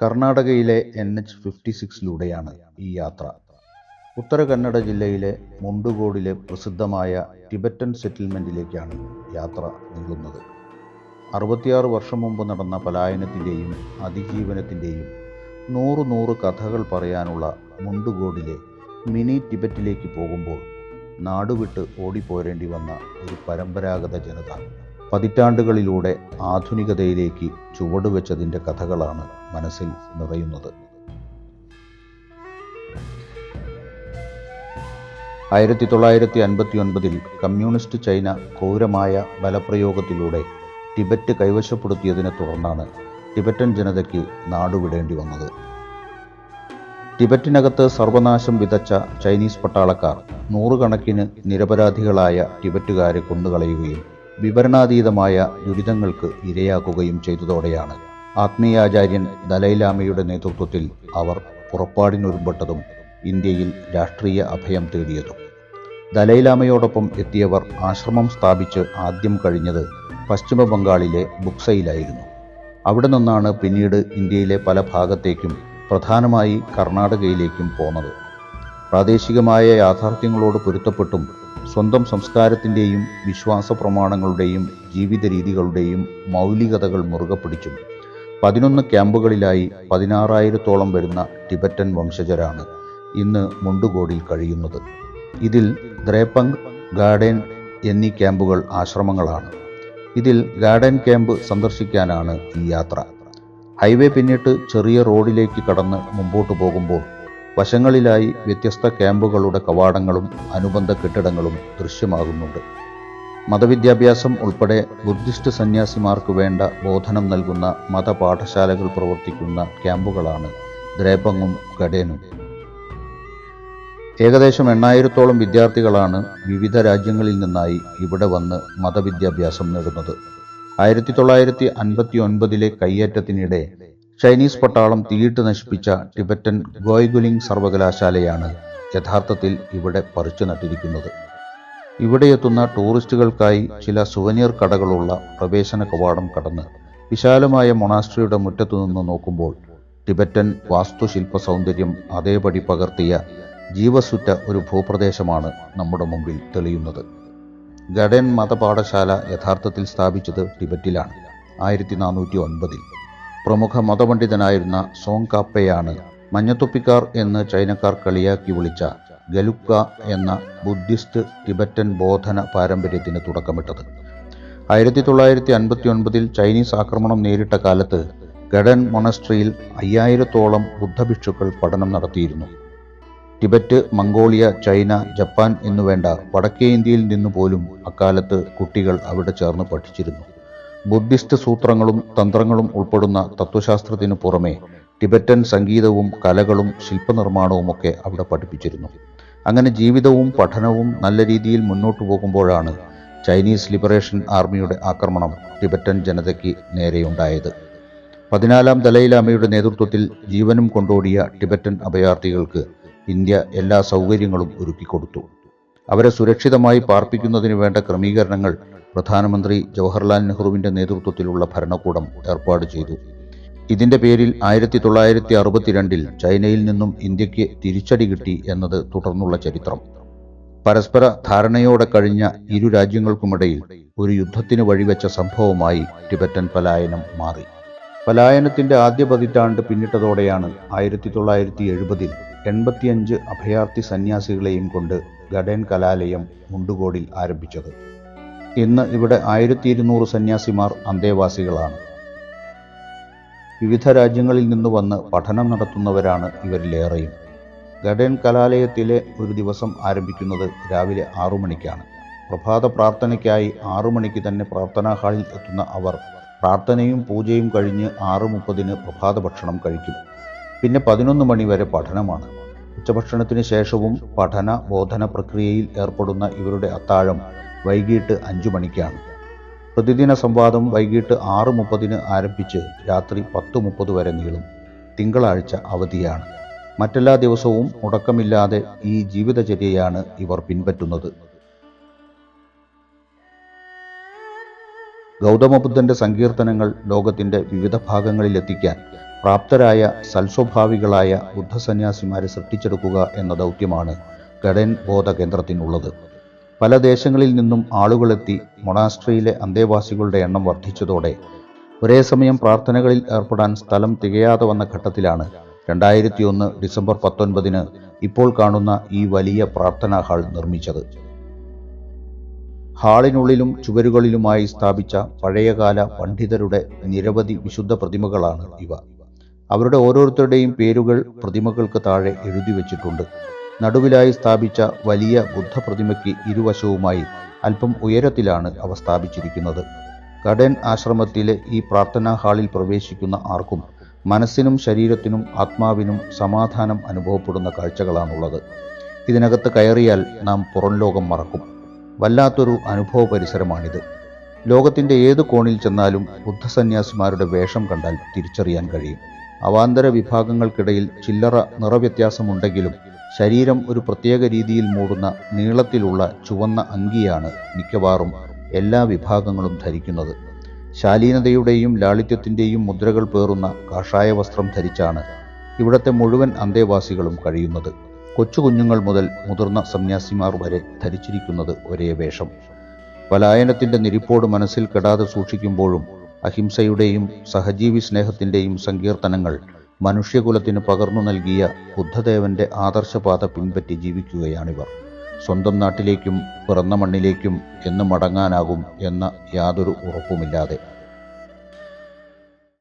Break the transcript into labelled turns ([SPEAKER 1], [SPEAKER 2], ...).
[SPEAKER 1] കർണാടകയിലെ N H fifty സിക്സിലൂടെയാണ് ഈ യാത്ര. ഉത്തര കന്നഡ ജില്ലയിലെ മുണ്ടുകോടിലെ പ്രസിദ്ധമായ ടിബറ്റൻ സെറ്റിൽമെന്റിലേക്കാണ് യാത്ര നീളുന്നത് അറുപത്തിയാറ് വർഷം മുമ്പ് നടന്ന പലായനത്തിന്റെയും അതിജീവനത്തിന്റെയും നൂറ് നൂറ് കഥകൾ പറയാനുള്ള മുണ്ടുകോടിലെ മിനി ടിബറ്റിലേക്ക് പോകുമ്പോൾ നാടുവിട്ട് ഓടിപ്പോരേണ്ടി വന്ന ഒരു പരമ്പരാഗത ജനത. പതിറ്റാണ്ടുകളിലൂടെ ആധുനികതയിലേക്ക് ചുവടുവെച്ചതിന്റെ കഥകളാണ് മനസ്സിൽ നിറയുന്നത്. ആയിരത്തി തൊള്ളായിരത്തി അൻപത്തി ഒൻപതിൽ കമ്മ്യൂണിസ്റ്റ് ചൈന ക്രൂരമായ ബലപ്രയോഗത്തിലൂടെ ടിബറ്റ് കൈവശപ്പെടുത്തിയതിനെ തുടർന്നാണ് ടിബറ്റൻ ജനതയ്ക്ക് നാടുവിടേണ്ടി വന്നത്. ടിബറ്റിനകത്ത് സർവനാശം വിതച്ച ചൈനീസ് പട്ടാളക്കാർ നൂറുകണക്കിന് നിരപരാധികളായ ടിബറ്റുകാരെ കൊന്നുകളയുകയും വിവരണാതീതമായ ദുരിതങ്ങൾക്ക് ഇരയാക്കുകയും ചെയ്തതോടെയാണ്. ആത്മീയാചാര്യൻ ദലൈലാമയുടെ നേതൃത്വത്തിൽ അവർ പുറപ്പാടിനൊരുമ്പെട്ടതും ഇന്ത്യയിൽ രാഷ്ട്രീയ അഭയം തേടിയതും. ദലൈലാമയോടൊപ്പം എത്തിയവർ ആശ്രമം സ്ഥാപിച്ച് ആദ്യം കഴിഞ്ഞത് പശ്ചിമ ബംഗാളിലെ ബുക്സയിലായിരുന്നു. അവിടെ നിന്നാണ് പിന്നീട് ഇന്ത്യയിലെ പല ഭാഗത്തേക്കും പ്രധാനമായി കർണാടകയിലേക്കും പോന്നത്. പ്രാദേശികമായ യാഥാർത്ഥ്യങ്ങളോട് പൊരുത്തപ്പെട്ടും സ്വന്തം സംസ്കാരത്തിന്റെയും വിശ്വാസ പ്രമാണങ്ങളുടെയും ജീവിത രീതികളുടെയും മൗലികതകൾ മുറുകെ പിടിച്ചു പതിനൊന്ന് ക്യാമ്പുകളിലായി പതിനാറായിരത്തോളം വരുന്ന ടിബറ്റൻ വംശജരാണ് ഇന്ന് മുണ്ടുകോടിൽ കഴിയുന്നത്. ഇതിൽ ദ്രേപ്പങ് ഗാർഡൻ എന്നീ ക്യാമ്പുകൾ ആശ്രമങ്ങളാണ്. ഇതിൽ ഗാർഡൻ ക്യാമ്പ് സന്ദർശിക്കാനാണ് ഈ യാത്ര. ഹൈവേ പിന്നിട്ട് ചെറിയ റോഡിലേക്ക് കടന്ന് മുമ്പോട്ട് പോകുമ്പോൾ വശങ്ങളിലായി വ്യത്യസ്ത ക്യാമ്പുകളുടെ കവാടങ്ങളും അനുബന്ധ കെട്ടിടങ്ങളും ദൃശ്യമാകുന്നുണ്ട്. മതവിദ്യാഭ്യാസം ഉൾപ്പെടെ ബുദ്ധിസ്റ്റ് സന്യാസിമാർക്ക് വേണ്ട ബോധനം നൽകുന്ന മതപാഠശാലകൾ പ്രവർത്തിക്കുന്ന ക്യാമ്പുകളാണ് ദ്രേപങ്ങും ഗഡേനും ഏകദേശം എണ്ണായിരത്തോളം വിദ്യാർത്ഥികളാണ് വിവിധ രാജ്യങ്ങളിൽ നിന്നായി ഇവിടെ വന്ന് മതവിദ്യാഭ്യാസം നേടുന്നത്. ആയിരത്തി തൊള്ളായിരത്തി അൻപത്തി ഒൻപതിലെ കയ്യേറ്റത്തിനിടെ ചൈനീസ് പട്ടാളം തീയിട്ട് നശിപ്പിച്ച ടിബറ്റൻ ഗോയ്ഗുലിംഗ് സർവകലാശാലയാണ് യഥാർത്ഥത്തിൽ ഇവിടെ പറിച്ചു നട്ടിരിക്കുന്നത്. ഇവിടെ എത്തുന്ന ടൂറിസ്റ്റുകൾക്കായി ചില സുവനീർ കടകളുള്ള പ്രവേശന കവാടം കടന്ന് വിശാലമായ മൊണാസ്ട്രിയുടെ മുറ്റത്തു നിന്ന് നോക്കുമ്പോൾ ടിബറ്റൻ വാസ്തുശില്പ സൗന്ദര്യം അതേപടി പകർത്തിയ ജീവസുറ്റ ഒരു ഭൂപ്രദേശമാണ് നമ്മുടെ മുമ്പിൽ തെളിയുന്നത്. ഗഡൻ മതപാഠശാല യഥാർത്ഥത്തിൽ സ്ഥാപിച്ചത് ടിബറ്റിലാണ്. ആയിരത്തി നാനൂറ്റി ഒൻപതിൽ. പ്രമുഖ മതപണ്ഡിതനായിരുന്ന സോങ് കാപ്പയാണ് മഞ്ഞത്തൊപ്പിക്കാർ എന്ന് ചൈനക്കാർ കളിയാക്കി വിളിച്ച ഗലുക്ക എന്ന ബുദ്ധിസ്റ്റ് ടിബറ്റൻ ബോധന പാരമ്പര്യത്തിന് തുടക്കമിട്ടത്. ആയിരത്തി തൊള്ളായിരത്തി അൻപത്തി ഒൻപതിൽ ചൈനീസ് ആക്രമണം നേരിട്ട കാലത്ത് ഗഡൻ മൊണസ്ട്രിയിൽ അയ്യായിരത്തോളം ബുദ്ധഭിക്ഷുക്കൾ പഠനം നടത്തിയിരുന്നു. ടിബറ്റ് മംഗോളിയ ചൈന ജപ്പാൻ എന്നുവേണ്ട വടക്കേ ഇന്ത്യയിൽ നിന്നു പോലും അക്കാലത്ത് കുട്ടികൾ അവിടെ ചേർന്ന് പഠിച്ചിരുന്നു. ബുദ്ധിസ്റ്റ് സൂത്രങ്ങളും തന്ത്രങ്ങളും ഉൾപ്പെടുന്ന തത്വശാസ്ത്രത്തിനു പുറമെ ടിബറ്റൻ സംഗീതവും കലകളും ശില്പനിർമ്മാണവുമൊക്കെ അവിടെ പഠിപ്പിച്ചിരുന്നു. അങ്ങനെ ജീവിതവും പഠനവും നല്ല രീതിയിൽ മുന്നോട്ട് പോകുമ്പോഴാണ് ചൈനീസ് ലിബറേഷൻ ആർമിയുടെ ആക്രമണം ടിബറ്റൻ ജനതയ്ക്ക് നേരെയുണ്ടായത്. പതിനാലാം ദലൈലാമയുടെ നേതൃത്വത്തിൽ ജീവനും കൊണ്ടോടിയ ടിബറ്റൻ അഭയാർത്ഥികൾക്ക് ഇന്ത്യ എല്ലാ സൗകര്യങ്ങളും ഒരുക്കിക്കൊടുത്തു. അവരെ സുരക്ഷിതമായി പാർപ്പിക്കുന്നതിന് വേണ്ട ക്രമീകരണങ്ങൾ പ്രധാനമന്ത്രി ജവഹർലാൽ നെഹ്റുവിന്റെ നേതൃത്വത്തിലുള്ള ഭരണകൂടം ഏർപ്പാട് ചെയ്തു. ഇതിന്റെ പേരിൽ ആയിരത്തി തൊള്ളായിരത്തി അറുപത്തിരണ്ടിൽ ചൈനയിൽ നിന്നും ഇന്ത്യയ്ക്ക് തിരിച്ചടി കിട്ടി എന്നത് തുടർന്നുള്ള ചരിത്രം. പരസ്പര ധാരണയോടെ കഴിഞ്ഞ ഇരു രാജ്യങ്ങൾക്കുമിടയിൽ ഒരു യുദ്ധത്തിന് വഴിവെച്ച സംഭവമായി ടിബറ്റൻ പലായനം മാറി. പലായനത്തിന്റെ ആദ്യ പതിറ്റാണ്ട് പിന്നിട്ടതോടെയാണ് ആയിരത്തി തൊള്ളായിരത്തി എഴുപതിൽ എൺപത്തിയഞ്ച് അഭയാർത്ഥി സന്യാസികളെയും കൊണ്ട് ഗഡേൻ കലാലയം മുണ്ടുകോടിൽ ആരംഭിച്ചത്. ഇന്ന് ഇവിടെ ആയിരത്തി ഇരുന്നൂറ് സന്യാസിമാർ അന്തേവാസികളാണ്. വിവിധ രാജ്യങ്ങളിൽ നിന്ന് വന്ന് പഠനം നടത്തുന്നവരാണ് ഇവരിലേറെയും. ഗഡൻ കലാലയത്തിലെ ഒരു ദിവസം ആരംഭിക്കുന്നത് രാവിലെ ആറു മണിക്കാണ്. പ്രഭാത പ്രാർത്ഥനയ്ക്കായി ആറു മണിക്ക് തന്നെ പ്രാർത്ഥനാ ഹാളിൽ എത്തുന്ന അവർ പ്രാർത്ഥനയും പൂജയും കഴിഞ്ഞ് ആറ് മുപ്പതിന് പ്രഭാത ഭക്ഷണം കഴിക്കും. പിന്നെ പതിനൊന്ന് മണി വരെ പഠനമാണ്. ഉച്ചഭക്ഷണത്തിന് ശേഷവും പഠന ബോധന പ്രക്രിയയിൽ ഏർപ്പെടുന്ന ഇവരുടെ അത്താഴം വൈകിട്ട് അഞ്ചു മണിക്കാണ്. പ്രതിദിന സംവാദം വൈകിട്ട് ആറ് മുപ്പതിന് ആരംഭിച്ച് രാത്രി പത്ത് മുപ്പത് വരെ നീളും. തിങ്കളാഴ്ച അവധിയാണ്. മറ്റെല്ലാ ദിവസവും മുടക്കമില്ലാതെ ഈ ജീവിതചര്യയാണ് ഇവർ പിൻപറ്റുന്നത്. ഗൗതമബുദ്ധന്റെ സങ്കീർത്തനങ്ങൾ ലോകത്തിന്റെ വിവിധ ഭാഗങ്ങളിലെത്തിക്കാൻ പ്രാപ്തരായ സൽസ്വഭാവികളായ ബുദ്ധസന്യാസിമാരെ സൃഷ്ടിച്ചെടുക്കുക എന്ന ദൗത്യമാണ് ഗഡൻ ബോധ കേന്ദ്രത്തിനുള്ളത് പല ദേശങ്ങളിൽ നിന്നും ആളുകളെത്തി മൊണാസ്ട്രിയിലെ അന്തേവാസികളുടെ എണ്ണം വർദ്ധിച്ചതോടെ ഒരേ സമയം പ്രാർത്ഥനകളിൽ ഏർപ്പെടാൻ സ്ഥലം തികയാതെ വന്ന ഘട്ടത്തിലാണ് രണ്ടായിരത്തി ഒന്ന് ഡിസംബർ പത്തൊൻപതിന് ഇപ്പോൾ കാണുന്ന ഈ വലിയ പ്രാർത്ഥനാ ഹാൾ നിർമ്മിച്ചത്. ഹാളിനുള്ളിലും ചുവരുകളിലുമായി സ്ഥാപിച്ച പഴയകാല പണ്ഡിതരുടെ നിരവധി വിശുദ്ധ പ്രതിമകളാണ് ഇവ. അവരുടെ ഓരോരുത്തരുടെയും പേരുകൾ പ്രതിമകൾക്ക് താഴെ എഴുതി വച്ചിട്ടുണ്ട്. നടുവിലായി സ്ഥാപിച്ച വലിയ ബുദ്ധപ്രതിമയ്ക്ക് ഇരുവശവുമായി അല്പം ഉയരത്തിലാണ് അവ സ്ഥാപിച്ചിരിക്കുന്നത്. കടൻ ആശ്രമത്തിലെ ഈ പ്രാർത്ഥനാ ഹാളിൽ പ്രവേശിക്കുന്ന ആർക്കും മനസ്സിനും ശരീരത്തിനും ആത്മാവിനും സമാധാനം അനുഭവപ്പെടുന്ന കാഴ്ചകളാണുള്ളത്. ഇതിനകത്ത് കയറിയാൽ നാം പുറം ലോകം മറക്കും. വല്ലാത്തൊരു അനുഭവ പരിസരമാണിത് ലോകത്തിന്റെ ഏത് കോണിൽ ചെന്നാലും ബുദ്ധസന്യാസിമാരുടെ വേഷം കണ്ടാൽ തിരിച്ചറിയാൻ കഴിയും. അവാന്തര വിഭാഗങ്ങൾക്കിടയിൽ ചില്ലറ നിറവ്യത്യാസമുണ്ടെങ്കിലും ശരീരം ഒരു പ്രത്യേക രീതിയിൽ മൂടുന്ന നീളത്തിലുള്ള ചുവന്ന അങ്കിയാണ് മിക്കവാറും എല്ലാ വിഭാഗങ്ങളും ധരിക്കുന്നത്. ശാലീനതയുടെയും ലാളിത്യത്തിന്റെയും മുദ്രകൾ പേറുന്ന കാഷായ വസ്ത്രം ധരിച്ചാണ് ഇവിടത്തെ മുഴുവൻ അന്തേവാസികളും കഴിയുന്നത്. കൊച്ചുകുഞ്ഞുങ്ങൾ മുതൽ മുതിർന്ന സന്യാസിമാർ വരെ ധരിച്ചിരിക്കുന്നത് ഒരേ വേഷം. പലായനത്തിന്റെ നിരിപ്പോട് മനസ്സിൽ കെടാതെ സൂക്ഷിക്കുമ്പോഴും അഹിംസയുടെയും സഹജീവി സ്നേഹത്തിന്റെയും സങ്കീർത്തനങ്ങൾ മനുഷ്യകുലത്തിന് പകർന്നു നൽകിയ ബുദ്ധദേവന്റെ ആദർശപാത പിൻപറ്റി ജീവിക്കുകയാണിവർ. സ്വന്തം നാട്ടിലേക്കും പിറന്ന മണ്ണിലേക്കും എന്ന് മടങ്ങാനാകും എന്ന യാതൊരു ഉറപ്പുമില്ലാതെ